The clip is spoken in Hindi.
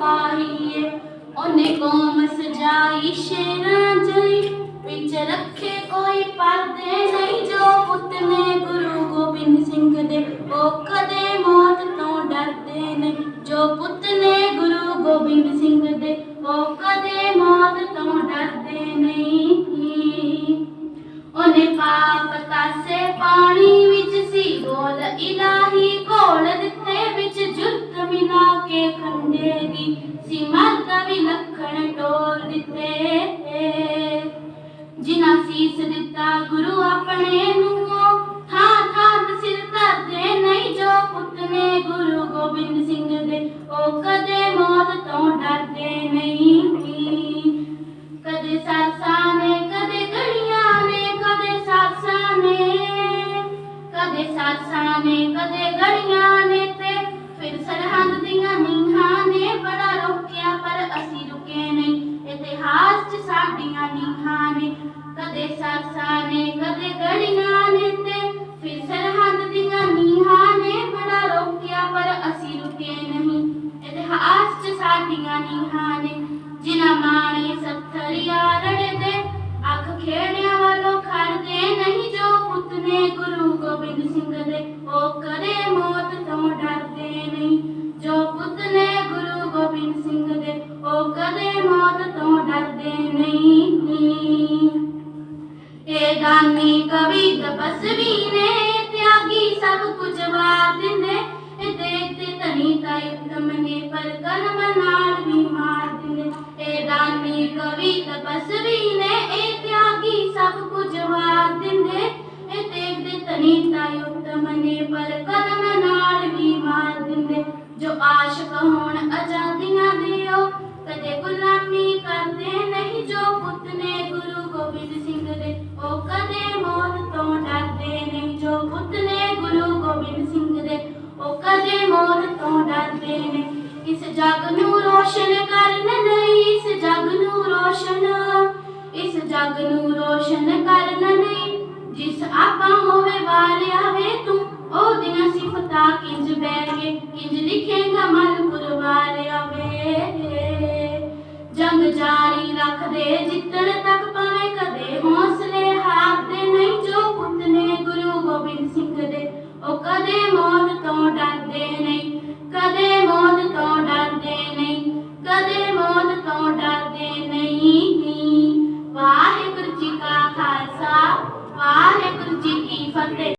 पाइए उन्हें गोम सजाई शेरा जई बिच रखे कोई पर्दे नहीं जो पुत ने गुरु गोबिंद सिंह दे। ओ कदे मौत तो डरदे नहीं जो पुत ने गुरु गोबिंद सिंह दे। ओ कदे मौत तो डरदे नहीं। उन्हें पाप तासे पानी विच सी, बोल इलाही कोल दिता ਦੀ ਸੀ ਮਰਦ ਟੋਲ ਦਿੱਤੇ। ਜਿਨ੍ਹਾਂ ਸੀਸ ਦਿੱਤਾ ਗੁਰੂ ਆਪਣੇ ਨੂੰ ਥਾਂ ਥਾਂ ਤੇ ਸਿਰ ਨਹੀਂ ਜੋ ਪੁੱਤ ਗੁਰੂ ਗੋਬਿੰਦ ਸਿੰਘ ਦੇ। ਉਹ ਕਦੇ ਮੌਤ ਤੋਂ ਡਰਦੇ ਨਹੀਂ। ਕਦੇ ਸਾਸਾਂ ਨੇ, ਕਦੇ ਗੜੀਆਂ ਨੇ, ਕਦੇ ਸਾਸਾਂ ਨੇ। ਕਦੇ ਸਾਸਾਂ ਨੇ, ਕਦੇ ਗੜੀਆਂ ਨੇ ਤੇ ਫਿਰ ਸਰਹੰਦ ਦੀਆਂ ਨੀਹਾਂ ਨੇ ਸਾਡੀਆਂ ਨੀਹਾਂ ਨੇ ਕਦੇ ਸਾਸਾਂ ਨੇ ਕਦੇ ਗੜੀਆਂ ਨੇ ਤੇ ਫਿਰ ਸਰਹੰਦ ਦੀਆਂ ਨੀਹਾਂ ਨੇ ਬੜਾ ਰੋਕਿਆ ਪਰ ਅਸੀਂ ਰੁਕੇ ਨਹੀਂ ਇਤਿਹਾਸ 'ਚ ਸਾਡੀਆਂ ਨੀਹਾਂ ਨੇ ਜਿਨ੍ਹਾਂ ਮਾਣੇ ਸੱਥਰੀਆ ਰੜਦੇ ਅੱਖ ਖੇੜਿਆਂ दानी कवि तपस्वी ने त्यागी सब कुछ बात ने। देखते तनी तयुक्त मने पर कन बनार विमात ने ए दानी कवि तपस्वी ने, ए त्यागी सब कुछ बात ने। ए देखते तनी तयुक्त मने पर कन बनार विमात ने जो आश कहोण अजा इस जग नु करन नहीं, इस जग नु इस जग नु करन नहीं, जिस आपा होवे वालिया वे तू। ओ दिन सिफता किंज बैगे किंज लिखेगा मन पुरवारिया वे जंग जारी रख दे जितन तक पावे, कदे होस